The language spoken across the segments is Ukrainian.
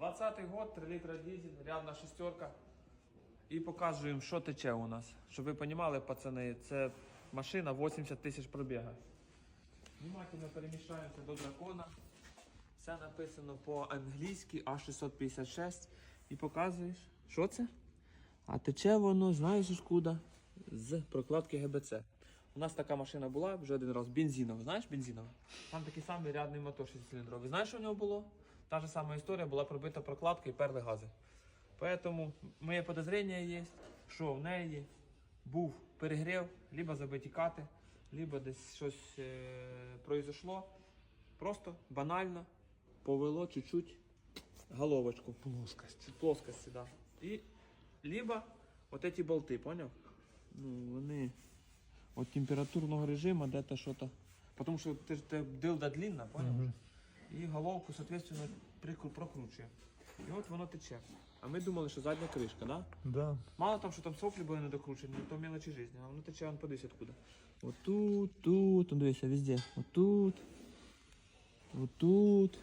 20-й год, 3 літра дизель, рядна шестерка. І показуємо, що тече у нас. Щоб ви розуміли, пацани, це машина 80 тисяч пробіга. Внимательно перемішаємося до дракона. Все написано по-англійськи А656. І показуєш, що це? А тече воно, знаєш куди? З прокладки ГБЦ. У нас така машина була вже один раз, бензинова. Знаєш бензинова? Там такий самий рядний мотор 6-циліндровий. Знаєш, що в нього було? Та ж сама історія, була пробита прокладка і перли гази. Поэтому моє подозрення є, що в неї був перегрів, либо забиті кати, либо десь щось е, произошло. Просто банально повело чуть-чуть головочку Плоскость. плоскості, да. І либо от эти болти, поняв? Ну, вони от температурного режиму, де то що-то. Тому що ти те дилда длинна, поняв? Мгм. І головку, соответственно, прикру- прокручує. І от воно тече. А ми думали, що задня кришка, да? Да. Мало там, що там соплі були не докручені, то мелочі житті, а воно тече, он подивись откуда. Отут, тут, он дивися, везде. Отут. Отут.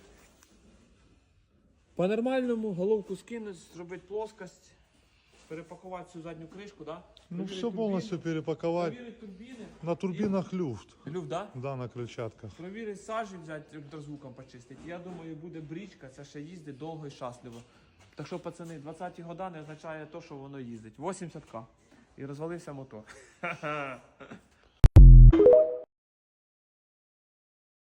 По-нормальному головку скинуть, зробити плоскость, перепакувати цю задню кришку, да? Ну все повністю полностью перепаковать. Провірити турбіни. На турбинах люфт. Люфт, да? Да, на крыльчатках. Провірити сажі взяти ультразвуком почистити. Я думаю, буде брічка, це ще їздить довго і щасливо. Так що, пацани, 20-ті года не означає те, що воно їздить. 80к. І розвалився мотор.